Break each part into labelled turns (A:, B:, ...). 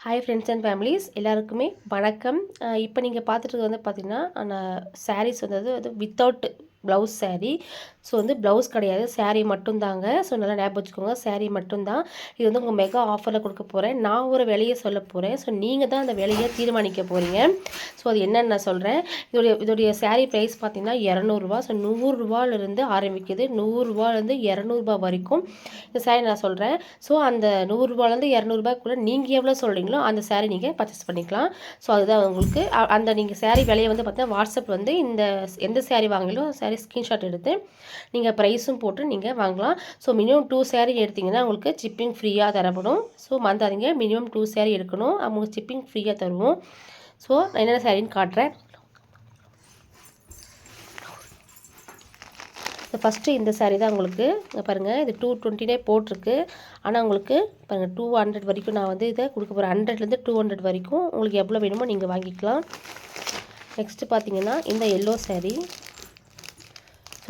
A: Hi friends and families எல்லாருக்குமே வணக்கம். இப்போ நீங்கள் பார்த்துட்டு வந்து பார்த்திங்கன்னா நான் சாரீஸ் வந்து அது வித்தவுட் ப்ளவுஸ் சேரீ ஸோ வந்து ப்ளவுஸ் கிடையாது. சேரீ மட்டும்தாங்க. ஸோ நல்லா ஞாபகம் வச்சுக்கோங்க. சேரீ மட்டும்தான். இது வந்து உங்கள் மெகா ஆஃபரில் கொடுக்க போகிறேன் நான் ஒரு விலையை சொல்ல போகிறேன் ஸோ நீங்கள் தான் அந்த விலையை தீர்மானிக்க போகிறீங்க ஸோ அது என்னென்னு நான் சொல்கிறேன் இதோடைய இதோடைய சேரீ ப்ரைஸ் பார்த்தீங்கன்னா இரநூறுவா. ஸோ நூறுரூவாலேருந்து ஆரம்பிக்குது. நூறுரூவாலேருந்து இரநூறுபா வரைக்கும் இந்த சேரீ நான் சொல்கிறேன் ஸோ அந்த நூறுரூவாலேருந்து இரநூறுபாக்குள்ளே நீங்கள் எவ்வளோ சொல்கிறீங்களோ அந்த சேரீ நீங்கள் பர்ச்சேஸ் பண்ணிக்கலாம். ஸோ அதுதான் உங்களுக்கு. அந்த நீங்கள் சேரீ விலையை வந்து பார்த்தீங்கன்னா வாட்ஸ்அப் வந்து இந்த எந்த சேரீ வாங்கிலோ சாரீ ஸ்க்ரீன்ஷாட் எடுத்து நீங்கள் ப்ரைஸும் போட்டு நீங்கள் வாங்கலாம். ஸோ மினிமம் டூ சேரீ எடுத்தீங்கன்னா உங்களுக்கு சிப்பிங் ஃப்ரீயாக தரப்படும். ஸோ மந்தாதீங்க மினிமம் டூ saree எடுக்கணும். அவங்க சிப்பிங் ஃப்ரீயாக தருவோம். ஸோ நான் என்னென்ன சாரின்னு காட்டுறேன். இப்போ ஃபஸ்ட்டு இந்த சாரீ தான் உங்களுக்கு. பாருங்கள் இது டூ டுவெண்ட்டினே போட்டிருக்கு. ஆனால் உங்களுக்கு பாருங்கள் டூ ஹண்ட்ரட் வரைக்கும் நான் வந்து இதை கொடுக்க போகிறேன் ஹண்ட்ரட்லேருந்து டூ ஹண்ட்ரட் வரைக்கும் உங்களுக்கு எவ்வளோ வேணுமோ நீங்கள் வாங்கிக்கலாம். நெக்ஸ்ட்டு பார்த்தீங்கன்னா இந்த எல்லோ சாரீ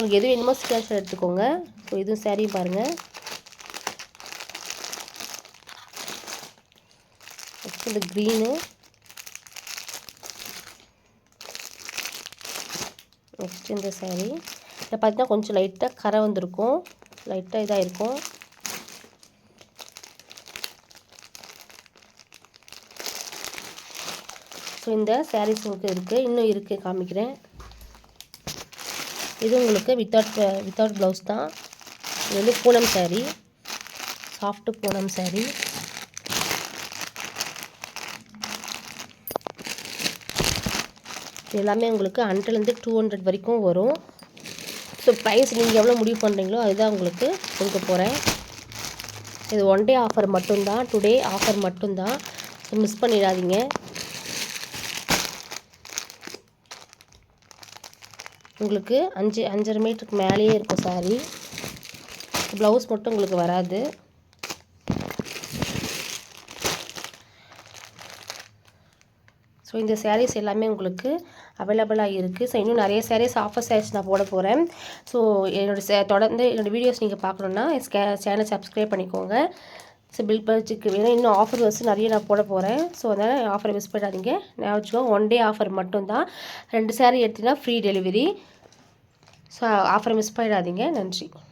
A: உங்களுக்கு எது வேணுமோ ஸ்க்ரீன்ஷாட் எடுத்துக்கோங்க. ஸோ இதுவும் saree பாருங்கள் நெக்ஸ்ட் இந்த க்ரீனு நெக்ஸ்ட் இந்த saree. இதை பார்த்தீங்கன்னா கொஞ்சம் லைட்டாக கரை வந்திருக்கும். லைட்டாக இதாக இருக்கும். ஸோ இந்த சாரீஸ் உங்களுக்கு இருக்குது இன்னும் இருக்குது காமிக்கிறேன். இது உங்களுக்கு வித்தவுட் வித்தவுட் ப்ளவுஸ் தான். இது வந்து Poonam saree. Soft Poonam saree. இது எல்லாமே உங்களுக்கு ஹண்ட்ரட்லேருந்து டூ ஹண்ட்ரட் வரைக்கும் வரும். ஸோ ப்ரைஸ் நீங்கள் எவ்வளோ முடிவு பண்ணுறீங்களோ அதுதான் உங்களுக்கு கொடுக்க போகிறேன் இது ஒன் டே ஆஃபர் மட்டும்தான். டுடே ஆஃபர் மட்டும்தான். ஸோ மிஸ் பண்ணிடாதீங்க. உங்களுக்கு அஞ்சு அஞ்சரை மீட்டருக்கு மேலேயே இருக்கும் சாரி ப்ளவுஸ் மட்டும் உங்களுக்கு வராது. ஸோ இந்த sarees எல்லாமே உங்களுக்கு அவைலபிளாக இருக்குது ஸோ இன்னும் நிறைய சேரீஸ் ஆஃபர் சேரீஸ் நான் போட போகிறேன் ஸோ என்னோட தொடர்ந்து என்னோடய வீடியோஸ் நீங்கள் பார்க்கணுன்னா சேனல் சப்ஸ்கிரைப் பண்ணிக்கோங்க. ஸோ பில் பர்ச்சுக்கு வேணும் இன்னும் ஆஃபர் வந்து நிறைய நான் போட போகிறேன் ஸோ அதனால் ஆஃபரை மிஸ் பண்ணாதீங்க. நான் வச்சுக்கோங்க ஒன் டே ஆஃபர் மட்டும்தான். ரெண்டு சேரீ எடுத்தீங்கன்னா ஃப்ரீ டெலிவரி ஸோ ஆஃபரை மிஸ் பண்ணிடாதீங்க நன்றி.